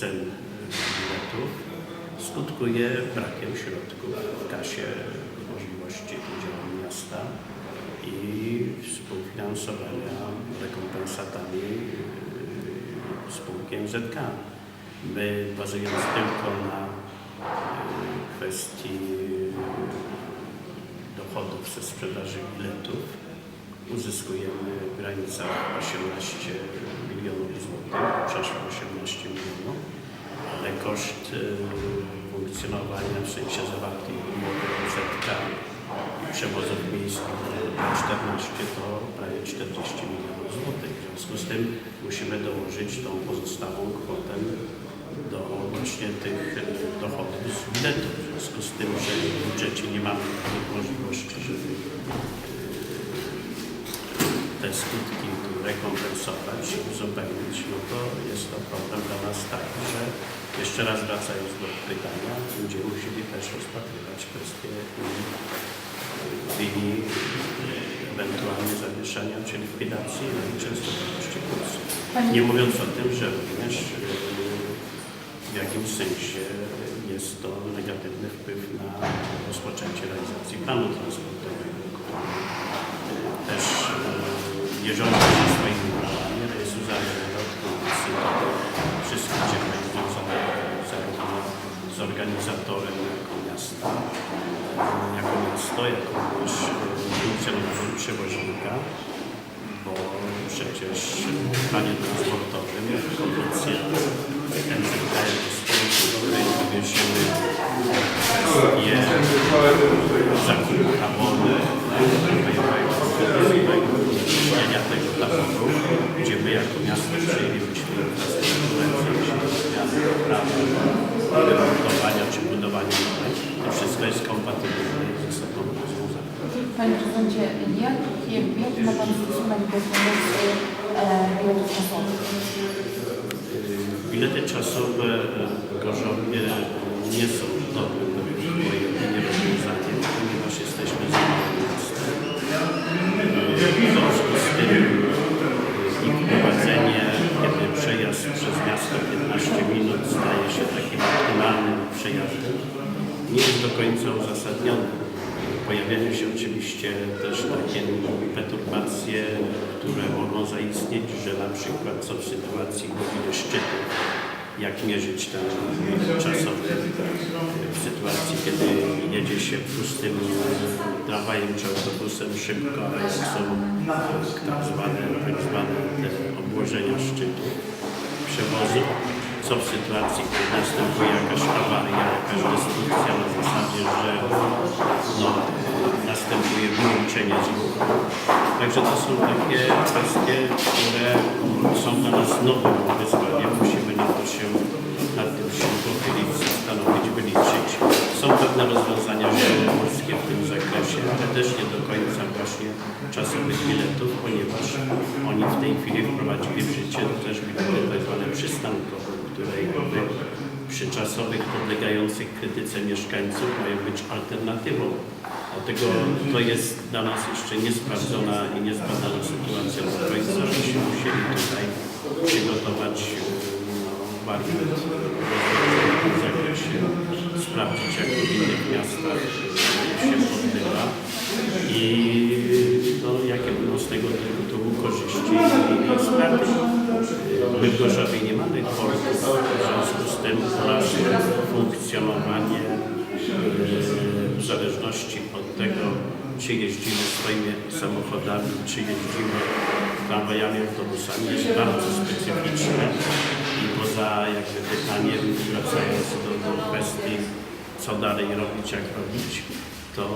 cen biletów skutkuje brakiem środków w kasie możliwości udziału miasta i współfinansowania rekompensatami y, spółki MZK. My bazując tylko na y, kwestii dochodów ze sprzedaży biletów uzyskujemy w granicach 18 milionów złotych, przeszło 18 milionów, ale koszt y, funkcjonowania w sensie zawartej umowy OZK i przewozów miejskich do 14 to prawie 40 milionów złotych. W związku z tym musimy dołożyć tą pozostałą kwotę do właśnie tych y, dochodów z biletów. W związku z tym, że w budżecie nie mamy możliwości, żeby te skutki rekompensować uzupełnić, no to jest to problem dla nas taki, że jeszcze raz wracając do pytania, będziemy musieli też rozpatrywać kwestie chwili ewentualnie zawieszenia czy likwidacji no i częstotliwości kursu. Nie mówiąc o tym, że również yy, w jakimś sensie jest to negatywny wpływ na rozpoczęcie realizacji planu transportowego, który yy, też rządzi się jest uzależniony od kondycji wszystkich związanych zarówno z organizatorem jako miasta, jako miasto, jako również yy, funkcjonowaniem przewoźnika, bo przecież w planie transportowym jako spółki, do której powiesimy kwestie zakupu my jako miasto sensie zmiany prawa, remontowania czy budowania nowej. To wszystko jest kompatybilne ze sobą związane. Panie Prezydencie, jak, jak, ma Pan stosunek do pomocy e, biletów czasowych? Bilety czasowe w Gorzowie nie są dobrym 15-15 minut staje się takim optymalnym przyjazdem. Nie jest do końca uzasadnione. Pojawiają się oczywiście też takie perturbacje, które mogą zaistnieć, że na przykład co w sytuacji godziny szczytu, jak mierzyć ten czasowy w sytuacji, kiedy jedzie się pustym tramwajem czy autobusem szybko, a są tak zwane, tak zwane te obłożenia szczytu przewozu, co w sytuacji, kiedy następuje jakaś awaria, jakaś destrukcja na zasadzie, że no, następuje wyłączenie z ruchu. Także to są takie kwestie, które są dla nas nowym wyzwaniem. Musimy na to się, nad tym się pochylić, zastanowić, wyliczyć. Są pewne rozwiązania ale też nie do końca właśnie czasowych biletów, ponieważ oni w tej chwili wprowadzili w życie też bilety tak zwane przystankowe, które jakby przy czasowych podlegających krytyce mieszkańców mają być alternatywą. Dlatego to jest dla nas jeszcze niesprawdzona i niezbadana sytuacja do końca, żebyśmy musieli tutaj przygotować no, wariant w zakresie, sprawdzić jak w innych miastach się odbywa i no, jakie będą z tego tytułu korzyści i straty. My w Gorzowie nie mamy portów, w związku z tym nasze funkcjonowanie w zależności od tego, czy jeździmy swoimi samochodami, czy jeździmy tramwajami, autobusami, jest bardzo specyficzne i poza jakby pytaniem, wracając do, do kwestii, co dalej robić, jak robić, to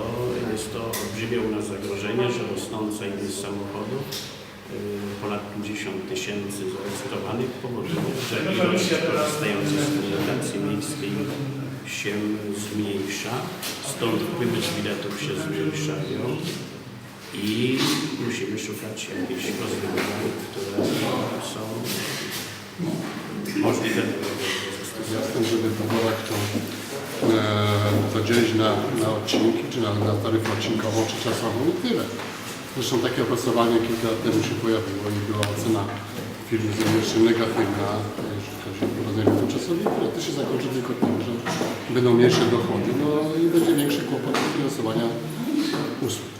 jest to olbrzymie u nas zagrożenie, że rosnąca ilość samochodów y, ponad 50 tysięcy zarejestrowanych powoduje, że ilość korzystających z komunikacji miejskiej się zmniejsza, stąd wpływy z biletów się zmniejszają i musimy szukać jakichś rozwiązań, które są możliwe do zastosowania. Żeby powołać to, e, to dzielić na, na odcinki, czy na, na taryfę odcinkową, czy czasową i tyle. Zresztą takie opracowanie kilka lat temu się pojawiło i była ocena firmy jeszcze negatywna, jeśli chodzi o prowadzenie tymczasowe, ale to się zakończy tylko tym, że będą mniejsze dochody, no i będzie większy kłopot finansowania usług.